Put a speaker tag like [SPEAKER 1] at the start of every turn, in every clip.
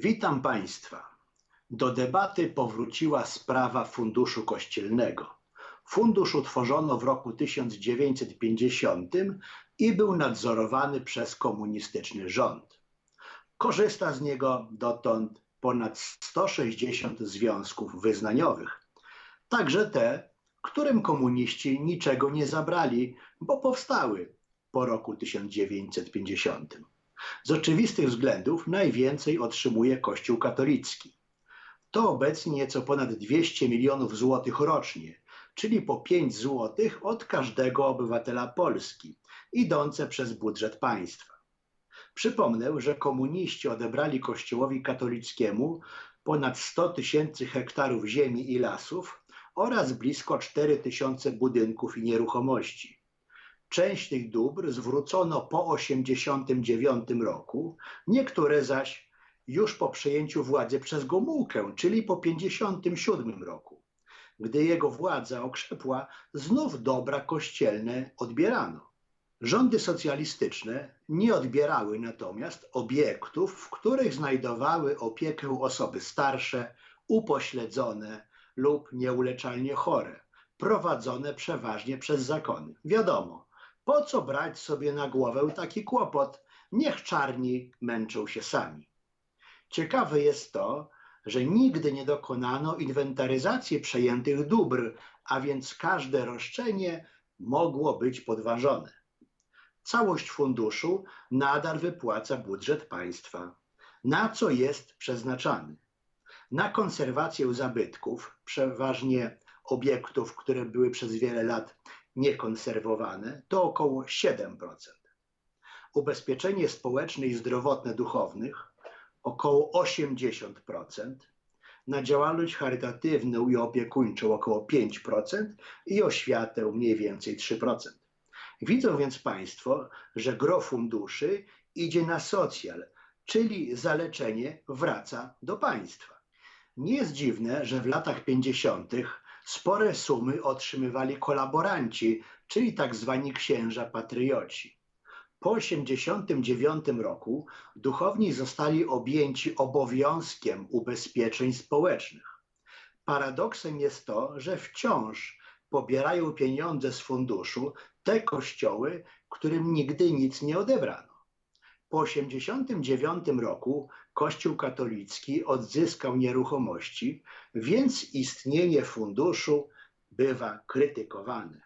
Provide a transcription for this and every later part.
[SPEAKER 1] Witam Państwa. Do debaty powróciła sprawa Funduszu Kościelnego. Fundusz utworzono w roku 1950 i był nadzorowany przez komunistyczny rząd. Korzysta z niego dotąd ponad 160 związków wyznaniowych, także te, którym komuniści niczego nie zabrali, bo powstały po roku 1950. Z oczywistych względów najwięcej otrzymuje Kościół katolicki. To obecnie nieco ponad 200 milionów złotych rocznie, czyli po 5 złotych od każdego obywatela Polski, idące przez budżet państwa. Przypomnę, że komuniści odebrali Kościołowi katolickiemu ponad 100 tysięcy hektarów ziemi i lasów oraz blisko 4 tysiące budynków i nieruchomości. Część tych dóbr zwrócono po 1989 roku, niektóre zaś już po przejęciu władzy przez Gomułkę, czyli po 1957 roku. Gdy jego władza okrzepła, znów dobra kościelne odbierano. Rządy socjalistyczne nie odbierały natomiast obiektów, w których znajdowały opiekę osoby starsze, upośledzone lub nieuleczalnie chore, prowadzone przeważnie przez zakony. Wiadomo, po co brać sobie na głowę taki kłopot? Niech czarni męczą się sami. Ciekawe jest to, że nigdy nie dokonano inwentaryzacji przejętych dóbr, a więc każde roszczenie mogło być podważone. Całość funduszu nadal wypłaca budżet państwa. Na co jest przeznaczany? Na konserwację zabytków, przeważnie obiektów, które były przez wiele lat niekonserwowane, to około 7%. Ubezpieczenie społeczne i zdrowotne duchownych około 80%, na działalność charytatywną i opiekuńczą około 5% i oświatę mniej więcej 3%. Widzą więc Państwo, że gro funduszy idzie na socjal, czyli zaleczenie wraca do państwa. Nie jest dziwne, że w latach 50. spore sumy otrzymywali kolaboranci, czyli tak zwani księża patrioci. Po 1989 roku duchowni zostali objęci obowiązkiem ubezpieczeń społecznych. Paradoksem jest to, że wciąż pobierają pieniądze z funduszu te kościoły, którym nigdy nic nie odebrano. Po 1989 roku Kościół katolicki odzyskał nieruchomości, więc istnienie funduszu bywa krytykowane.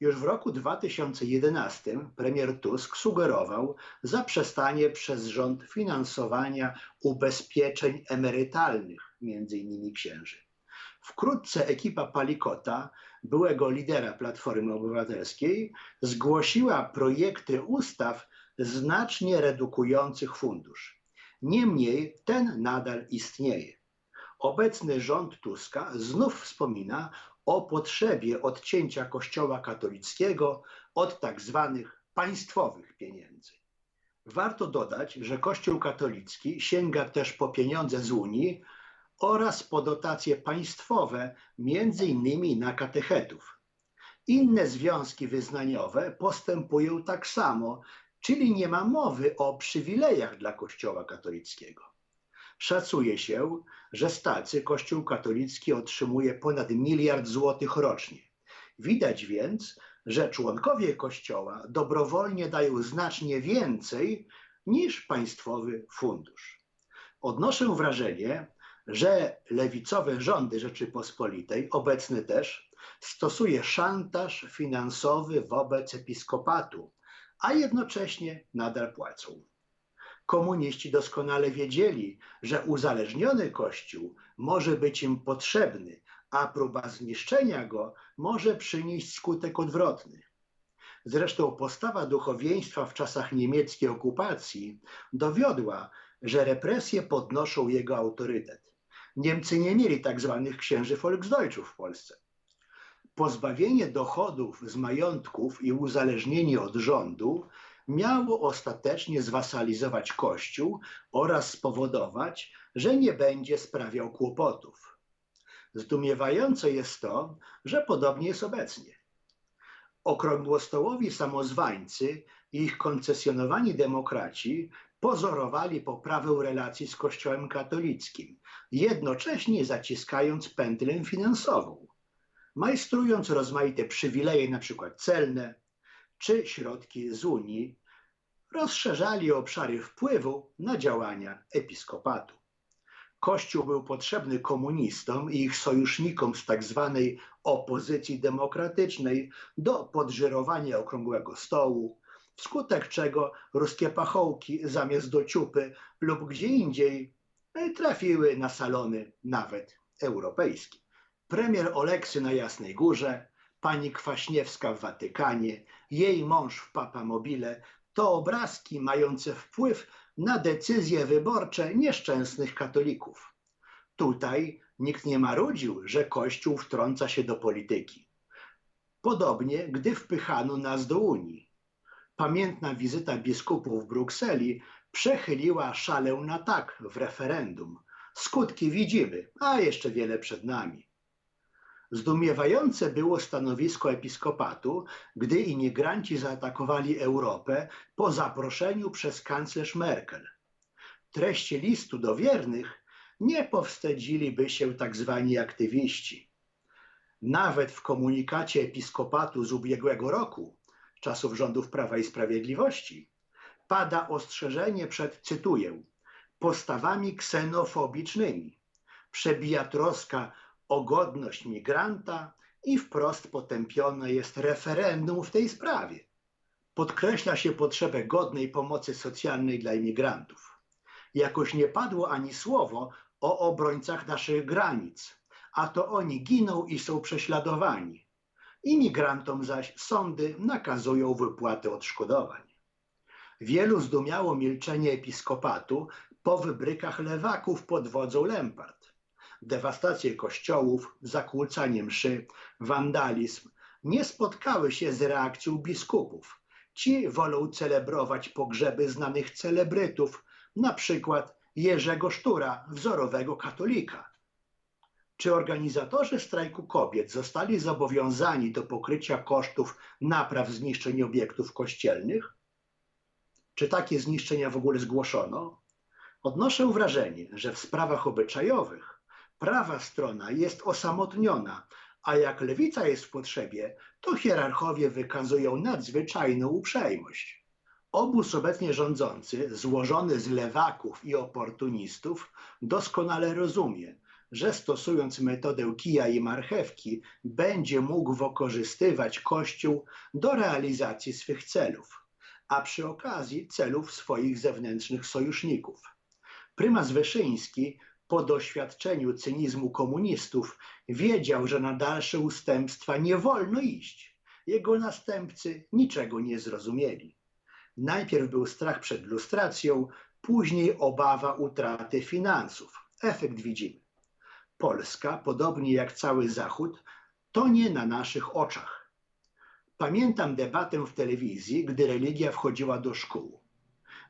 [SPEAKER 1] Już w roku 2011 premier Tusk sugerował zaprzestanie przez rząd finansowania ubezpieczeń emerytalnych, między innymi księży. Wkrótce ekipa Palikota, byłego lidera Platformy Obywatelskiej, zgłosiła projekty ustaw znacznie redukujących fundusz. Niemniej ten nadal istnieje. Obecny rząd Tuska znów wspomina o potrzebie odcięcia Kościoła katolickiego od tak zwanych państwowych pieniędzy. Warto dodać, że Kościół katolicki sięga też po pieniądze z Unii oraz po dotacje państwowe, między innymi na katechetów. Inne związki wyznaniowe postępują tak samo, czyli nie ma mowy o przywilejach dla Kościoła katolickiego. Szacuje się, że z tacy Kościół katolicki otrzymuje ponad miliard złotych rocznie. Widać więc, że członkowie Kościoła dobrowolnie dają znacznie więcej niż państwowy fundusz. Odnoszę wrażenie, że lewicowe rządy Rzeczypospolitej, obecny też, stosuje szantaż finansowy wobec episkopatu, a jednocześnie nadal płacą. Komuniści doskonale wiedzieli, że uzależniony Kościół może być im potrzebny, a próba zniszczenia go może przynieść skutek odwrotny. Zresztą postawa duchowieństwa w czasach niemieckiej okupacji dowiodła, że represje podnoszą jego autorytet. Niemcy nie mieli tak zwanych księży Volksdeutschów w Polsce. Pozbawienie dochodów z majątków i uzależnienie od rządu miało ostatecznie zwasalizować Kościół oraz spowodować, że nie będzie sprawiał kłopotów. Zdumiewające jest to, że podobnie jest obecnie. Okrągłostołowi samozwańcy i ich koncesjonowani demokraci pozorowali poprawę relacji z Kościołem katolickim, jednocześnie zaciskając pętlę finansową, majstrując rozmaite przywileje, np. celne, czy środki z Unii, rozszerzali obszary wpływu na działania episkopatu. Kościół był potrzebny komunistom i ich sojusznikom z tzw. opozycji demokratycznej do podżyrowania okrągłego stołu, wskutek czego ruskie pachołki zamiast do ciupy lub gdzie indziej e, trafiły na salony nawet europejskie. Premier Oleksy na Jasnej Górze, pani Kwaśniewska w Watykanie, jej mąż w Papamobile to obrazki mające wpływ na decyzje wyborcze nieszczęsnych katolików. Tutaj nikt nie marudził, że Kościół wtrąca się do polityki. Podobnie, gdy wpychano nas do Unii. Pamiętna wizyta biskupów w Brukseli przechyliła szalę na tak w referendum. Skutki widzimy, a jeszcze wiele przed nami. Zdumiewające było stanowisko episkopatu, gdy imigranci zaatakowali Europę po zaproszeniu przez kanclerz Merkel. Treści listu do wiernych nie powstydziliby się tak zwani aktywiści. Nawet w komunikacie episkopatu z ubiegłego roku, czasów rządów Prawa i Sprawiedliwości, pada ostrzeżenie przed, cytuję, postawami ksenofobicznymi. Przebija troska o godność migranta i wprost potępione jest referendum w tej sprawie. Podkreśla się potrzebę godnej pomocy socjalnej dla imigrantów. Jakoś nie padło ani słowo o obrońcach naszych granic, a to oni giną i są prześladowani. Imigrantom zaś sądy nakazują wypłatę odszkodowań. Wielu zdumiało milczenie episkopatu po wybrykach lewaków pod wodzą Lempart dewastację kościołów, zakłócanie mszy, wandalizm nie spotkały się z reakcją biskupów. Ci wolą celebrować pogrzeby znanych celebrytów, na przykład Jerzego Sztura, wzorowego katolika. Czy organizatorzy strajku kobiet zostali zobowiązani do pokrycia kosztów napraw zniszczeń obiektów kościelnych? Czy takie zniszczenia w ogóle zgłoszono? Odnoszę wrażenie, że w sprawach obyczajowych prawa strona jest osamotniona, a jak lewica jest w potrzebie, to hierarchowie wykazują nadzwyczajną uprzejmość. Obóz obecnie rządzący, złożony z lewaków i oportunistów, doskonale rozumie, że stosując metodę kija i marchewki, będzie mógł wykorzystywać Kościół do realizacji swych celów, a przy okazji celów swoich zewnętrznych sojuszników. Prymas Wyszyński po doświadczeniu cynizmu komunistów wiedział, że na dalsze ustępstwa nie wolno iść. Jego następcy niczego nie zrozumieli. Najpierw był strach przed lustracją, później obawa utraty finansów. Efekt widzimy. Polska, podobnie jak cały Zachód, to nie na naszych oczach. Pamiętam debatę w telewizji, gdy religia wchodziła do szkół.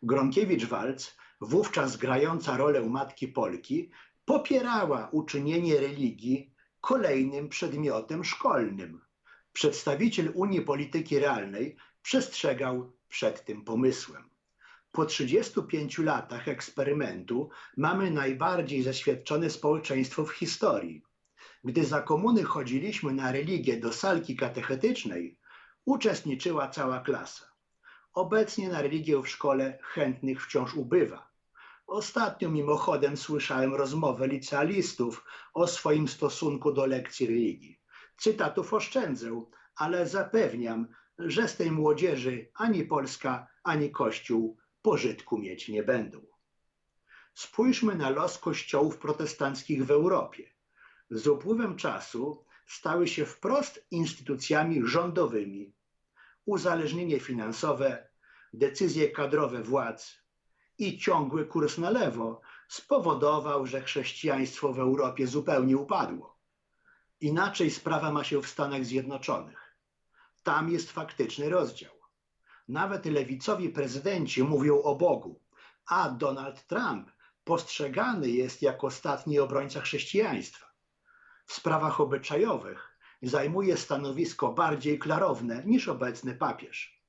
[SPEAKER 1] Gronkiewicz-Walc wówczas grająca rolę matki Polki, popierała uczynienie religii kolejnym przedmiotem szkolnym. Przedstawiciel Unii Polityki Realnej przestrzegał przed tym pomysłem. Po 35 latach eksperymentu mamy najbardziej zaświadczone społeczeństwo w historii. Gdy za komuny chodziliśmy na religię do salki katechetycznej, uczestniczyła cała klasa. Obecnie na religię w szkole chętnych wciąż ubywa. Ostatnio mimochodem słyszałem rozmowę licealistów o swoim stosunku do lekcji religii. Cytatów oszczędzę, ale zapewniam, że z tej młodzieży ani Polska, ani Kościół pożytku mieć nie będą. Spójrzmy na los kościołów protestanckich w Europie. Z upływem czasu stały się wprost instytucjami rządowymi. Uzależnienie finansowe, decyzje kadrowe władz, i ciągły kurs na lewo spowodował, że chrześcijaństwo w Europie zupełnie upadło. Inaczej sprawa ma się w Stanach Zjednoczonych. Tam jest faktyczny rozdział. Nawet lewicowi prezydenci mówią o Bogu, a Donald Trump postrzegany jest jako ostatni obrońca chrześcijaństwa. W sprawach obyczajowych zajmuje stanowisko bardziej klarowne niż obecny papież.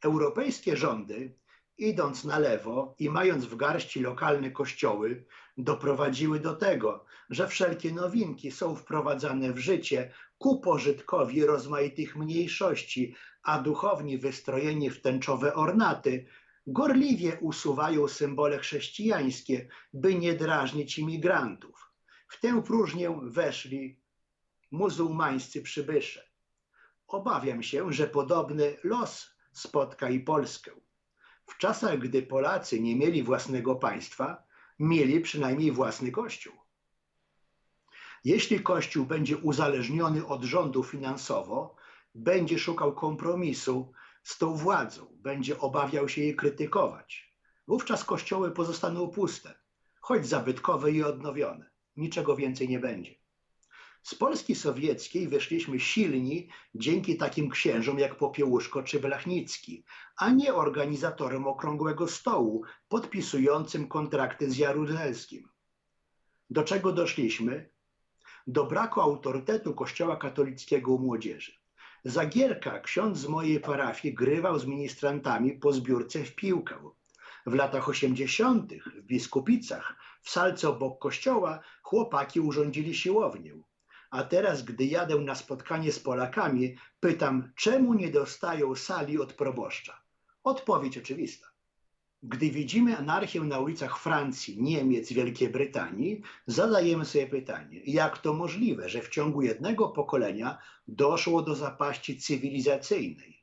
[SPEAKER 1] Europejskie rządy idąc na lewo i mając w garści lokalne kościoły, doprowadziły do tego, że wszelkie nowinki są wprowadzane w życie ku pożytkowi rozmaitych mniejszości, a duchowni wystrojeni w tęczowe ornaty gorliwie usuwają symbole chrześcijańskie, by nie drażnić imigrantów. W tę próżnię weszli muzułmańscy przybysze. Obawiam się, że podobny los spotka i Polskę. W czasach, gdy Polacy nie mieli własnego państwa, mieli przynajmniej własny kościół. Jeśli kościół będzie uzależniony od rządu finansowo, będzie szukał kompromisu z tą władzą, będzie obawiał się jej krytykować. Wówczas kościoły pozostaną puste, choć zabytkowe i odnowione. Niczego więcej nie będzie. Z Polski sowieckiej wyszliśmy silni dzięki takim księżom jak Popiełuszko czy Blachnicki, a nie organizatorom okrągłego stołu podpisującym kontrakty z Jaruzelskim. Do czego doszliśmy? Do braku autorytetu Kościoła katolickiego u młodzieży. Zagierka, ksiądz z mojej parafii, grywał z ministrantami po zbiórce w piłkę. W latach 80. w Biskupicach, w salce obok kościoła, chłopaki urządzili siłownię. A teraz, gdy jadę na spotkanie z Polakami, pytam, czemu nie dostają sali od proboszcza? Odpowiedź oczywista. Gdy widzimy anarchię na ulicach Francji, Niemiec, Wielkiej Brytanii, zadajemy sobie pytanie, jak to możliwe, że w ciągu jednego pokolenia doszło do zapaści cywilizacyjnej?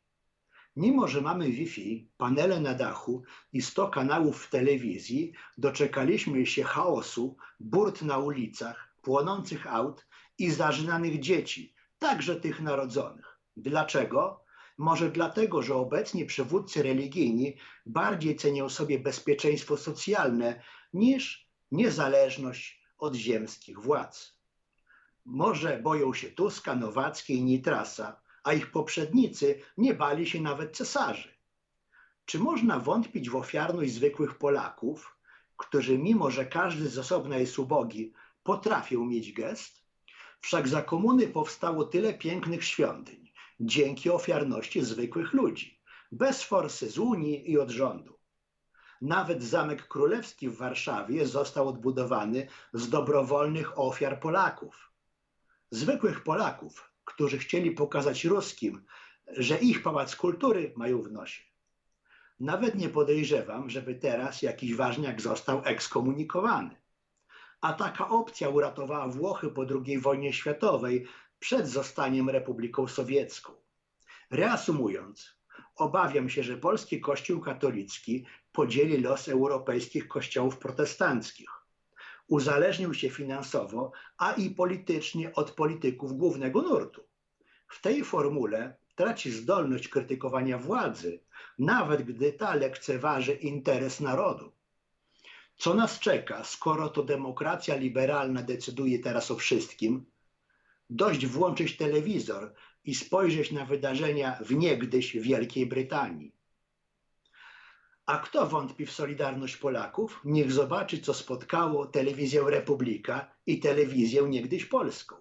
[SPEAKER 1] Mimo, że mamy Wi-Fi, panele na dachu i 100 kanałów w telewizji, doczekaliśmy się chaosu, burt na ulicach, płonących aut i zażynanych dzieci, także tych narodzonych. Dlaczego? Może dlatego, że obecnie przywódcy religijni bardziej cenią sobie bezpieczeństwo socjalne niż niezależność od ziemskich władz. Może boją się Tuska, Nowackiej i Nitrasa, a ich poprzednicy nie bali się nawet cesarzy. Czy można wątpić w ofiarność zwykłych Polaków, którzy mimo, że każdy z osobna jest ubogi, potrafią mieć gest? Wszak za komuny powstało tyle pięknych świątyń, dzięki ofiarności zwykłych ludzi, bez forsy z Unii i od rządu. Nawet Zamek Królewski w Warszawie został odbudowany z dobrowolnych ofiar Polaków. Zwykłych Polaków, którzy chcieli pokazać ruskim, że ich pałac kultury mają w nosie. Nawet nie podejrzewam, żeby teraz jakiś ważniak został ekskomunikowany. A taka opcja uratowała Włochy po II wojnie światowej przed zostaniem Republiką Sowiecką. Reasumując, obawiam się, że polski Kościół katolicki podzieli los europejskich kościołów protestanckich. Uzależnił się finansowo, a i politycznie od polityków głównego nurtu. W tej formule traci zdolność krytykowania władzy, nawet gdy ta lekceważy interes narodu. Co nas czeka, skoro to demokracja liberalna decyduje teraz o wszystkim? Dość włączyć telewizor i spojrzeć na wydarzenia w niegdyś Wielkiej Brytanii. A kto wątpi w solidarność Polaków, niech zobaczy, co spotkało telewizję Republika i telewizję niegdyś polską.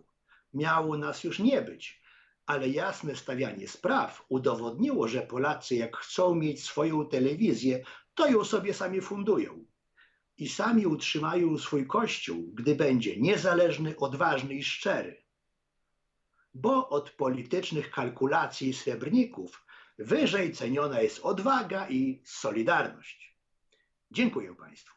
[SPEAKER 1] Miało nas już nie być, ale jasne stawianie spraw udowodniło, że Polacy, jak chcą mieć swoją telewizję, to ją sobie sami fundują. I sami utrzymają swój kościół, gdy będzie niezależny, odważny i szczery. Bo od politycznych kalkulacji srebrników wyżej ceniona jest odwaga i solidarność. Dziękuję Państwu.